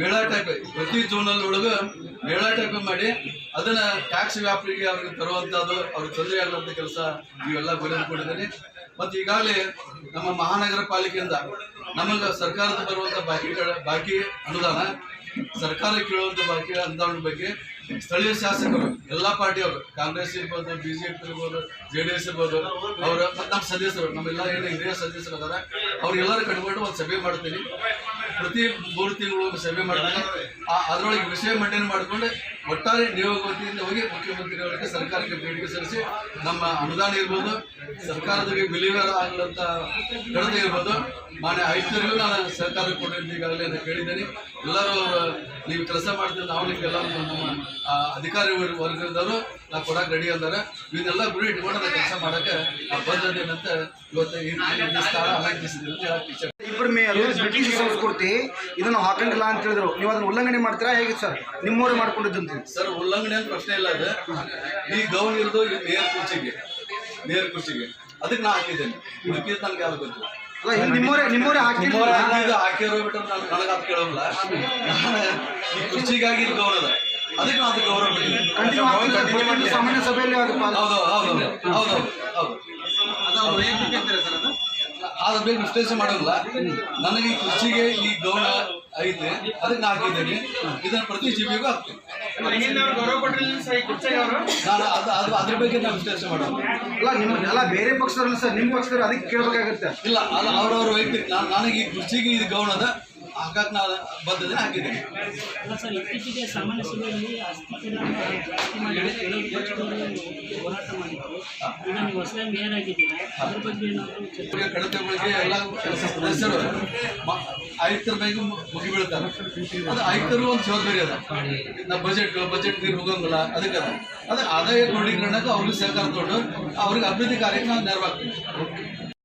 ಮೇಳ ಟೈಪ್ ಪ್ರತಿ ಜೂನಲ್ಲಿ ಒಳಗೆ ಮೇಳ ಟೈಪ್ ಮಾಡಿ, ಅದನ್ನ ಟ್ಯಾಕ್ಸ್ ವ್ಯಾಪ್ತಿಗೆ ಅವ್ರಿಗೆ ತರುವಂಥದ್ದು, ಅವ್ರಿಗೆ ತೊಂದರೆ ಆಗುವಂತ ಕೆಲಸ ಇವೆಲ್ಲ ಬರೆದುಕೊಂಡಿದ್ದೀನಿ ಮತ್ತೆ ಈಗಾಗಲೇ ನಮ್ಮ ಮಹಾನಗರ ಪಾಲಿಕೆಯಿಂದ ನಮಗೆ ಸರ್ಕಾರದ ಬರುವಂಥ ಬಾಕಿ ಬಾಕಿ ಅನುದಾನ, ಸರ್ಕಾರ ಕೇಳುವಂಥ ಬಾಕಿ, ಅನುದಾನದ ಬಗ್ಗೆ ಸ್ಥಳೀಯ ಶಾಸಕರು, ಎಲ್ಲ ಪಾರ್ಟಿಯವರು ಕಾಂಗ್ರೆಸ್ ಇರ್ಬೋದು ಬಿ ಜೆ ಪಿ ಇರ್ಬೋದು, ಜೆ ಡಿ ಎಸ್ ಇರ್ಬೋದು, ಅವರ ನಮ್ಮ ಸದಸ್ಯರು, ನಮ್ಮೆಲ್ಲ ಏನು ಹಿರಿಯ ಸದಸ್ಯರು ಅದಾರ ಅವ್ರಿಗೆಲ್ಲರೂ ಕಟ್ಕೊಂಡು ಒಂದು ಸಭೆ ಮಾಡ್ತೀನಿ. ಪ್ರತಿ ಮೂರು ತಿಂಗಳು ಸಭೆ ಮಾಡ್ತಾರೆ. ಅದರೊಳಗೆ ವಿಷಯ ಮಂಡನೆ ಮಾಡಿಕೊಂಡು ಒಟ್ಟಾರೆ ನಿಯೋಗ ವತಿಯಿಂದ ಹೋಗಿ ಮುಖ್ಯಮಂತ್ರಿಯವರಿಗೆ ಸರ್ಕಾರಕ್ಕೆ ಬೇಡಿಕೆ ಸಲ್ಲಿಸಿ ನಮ್ಮ ಅನುದಾನ ಇರ್ಬೋದು, ಸರ್ಕಾರದಲ್ಲಿ ಬಿಲಿವರ್ ಆಗಲಂತ ಕಡಿಮೆ ಇರ್ಬೋದು. ಮಾನ್ಯ ಆಯುಕ್ತರಿಗೂ ನಾನು ಸರ್ಕಾರ ಕೊಡಲಿ ಈಗಾಗಲೇ ಅಂತ ಕೇಳಿದ್ದೇನೆ. ಎಲ್ಲರೂ ಅವರು, ನೀವು ಕೆಲಸ ಮಾಡ್ತೀವಿ ನಾವು ನಿಮಗೆಲ್ಲ ನಮ್ಮ ಅಧಿಕಾರಿ ವರ್ಗ- ವರ್ಗದವರು, ನಾವು ಕೊಡಕ್ಕೆ ರೆಡಿ ಅಂದರೆ ಇದನ್ನೆಲ್ಲ ಗುರಿ ಇಟ್ಕೊಂಡು ಕೆಲಸ ಮಾಡೋಕ್ಕೆ ಬಂದಿದ್ದೇನಂತ ಇವತ್ತು ಇಬ್ಬರ ಮೇಲೂ ಬ್ರಿಟಿಷ್ ಸಂಸ್ಕೃತಿ ಇದನ್ನು ಹಾಕಂಗಿಲ್ಲ ಅಂತ ಹೇಳಿದ್ರು. ನೀವು ಅದನ್ನು ಉಲ್ಲಂಘನೆ ಮಾಡ್ತೀರಾ? ಹೇಗೆ ಸರ್? ನಿಮ್ಮವರೇ ಮಾಡ್ಕೊಂಡಿದ್ದಂತ ಸರ್ ಉಲ್ಲಂಘನೆ ಅಂತ ಪ್ರಶ್ನೆ ಇಲ್ಲ ಅದು. ಈ ಗೌನ್ ಇರೋದು ಈ ನೇರ್ ಕುರ್ಚಿಗೆ ನೇರ್ ಕುರ್ಚಿಗೆ. ಅದಕ್ಕೆ ನಾ ಹಾಕಿದ್ದೇನೆ. ಉಡುಪಿದ ನನಗೆ ಯಾರು ಗೊತ್ತಿಲ್ಲ ಹಾಕಿರೋ ಬಿಟ್ಟರೆ ನಾನು ನನಗೆ ಅದು ಕೇಳೋಲ್ಲ ಈ ಕುರ್ಚಿಗಾಗಿ ಇದು ಗೌನ್ ಅದ. ಅದಕ್ಕೆ ನಾನು ಗೌರವ ಬಿಟ್ಟಿದ್ದೀನಿ ಸಾಮಾನ್ಯ ಸಭೆಯಲ್ಲಿ ಅದು ಹೌದು ಹೌದು ಹೌದು ಹೌದು ಅದ್ರ ಬಗ್ಗೆ ವಿಶ್ಲೇಷಣೆ ಮಾಡೋಲ್ಲ ನನಗೆ ಈ ಕುರ್ಚಿಗೆ ಈ ಗೌನ ಐತೆ. ಅದಕ್ಕೆ ನಾ ಹಾಕಿದ್ದೇನೆ. ಇದನ್ನ ಪ್ರತಿ ಜೀವಿಗೂ ಹಾಕ್ತೀನಿ. ಅದು ಅದು ಅದ್ರ ಬಗ್ಗೆ ನಾವು ವಿಶ್ಲೇಷಣೆ ಮಾಡೋಲ್ಲ ಅಲ್ಲ ನಿಮ್ಮ ಎಲ್ಲ ಬೇರೆ ಪಕ್ಷದವ್ರಲ್ಲ ಸರ್ ನಿಮ್ಮ ಪಕ್ಷದವ್ರು ಅದಕ್ಕೆ ಕೇಳಬೇಕಾಗುತ್ತೆ. ಇಲ್ಲ ಅದು ಅವ್ರವ್ರ ವೈಯಕ್ತಿಕ ನಾನು ನನಗೆ ಈ ಕುರ್ಚಿಗೆ ಇದು ಗೌಣದ ನಾನು ಬದ್ಧತೆ ಹಾಕಿದ್ದೇನೆ ಅಲ್ಲ ಸರ್ ಇತ್ತೀಚೆಗೆ ಸಾಮಾನ್ಯ ಸಭೆಯಲ್ಲಿ ಅಸ್ತಿತ್ವವನ್ನು ಜಾಸ್ತಿ ಮಾಡಿ ಕೆಲವು ಪಕ್ಷದವರು ಹೋರಾಟ ಮಾಡಿದ್ರು. ಈಗ ನೀವು ಹೊಸದಾಗಿ ಮೇಯರ್ ಆಗಿದ್ದೀರಾ. ಅದ್ರ ಬಗ್ಗೆ ಏನಾದರೂ ಕಡತಗಳಿಗೆ ಎಲ್ಲ ಕೆಲಸ ಸದಸ್ಯರು ಆಯುಕ್ತರ ಬೈಗು ಮುಗಿ ಬೀಳ್ತಾರೆ. ಅದು ಆಯುಕ್ತರು ಒಂದು ಜವಾಬ್ದಾರಿ ಅದ. ನಾ ಬಜೆಟ್ ಬಜೆಟ್ ನೀರು ಹೋಗಂಗಿಲ್ಲ, ಅದಕ್ಕೆ ಅದ. ಅದ ಆದಾಯ ಕ್ರೋಢೀಕರಣಕ್ಕೆ ಅವ್ರಿಗೆ ಸಹಕಾರ ತಗೊಂಡು ಅವ್ರಿಗೆ ಅಭಿವೃದ್ಧಿ ಕಾರ್ಯಕ್ಕೆ ನಾವು ನೆರವಾಗ್ತೀವಿ.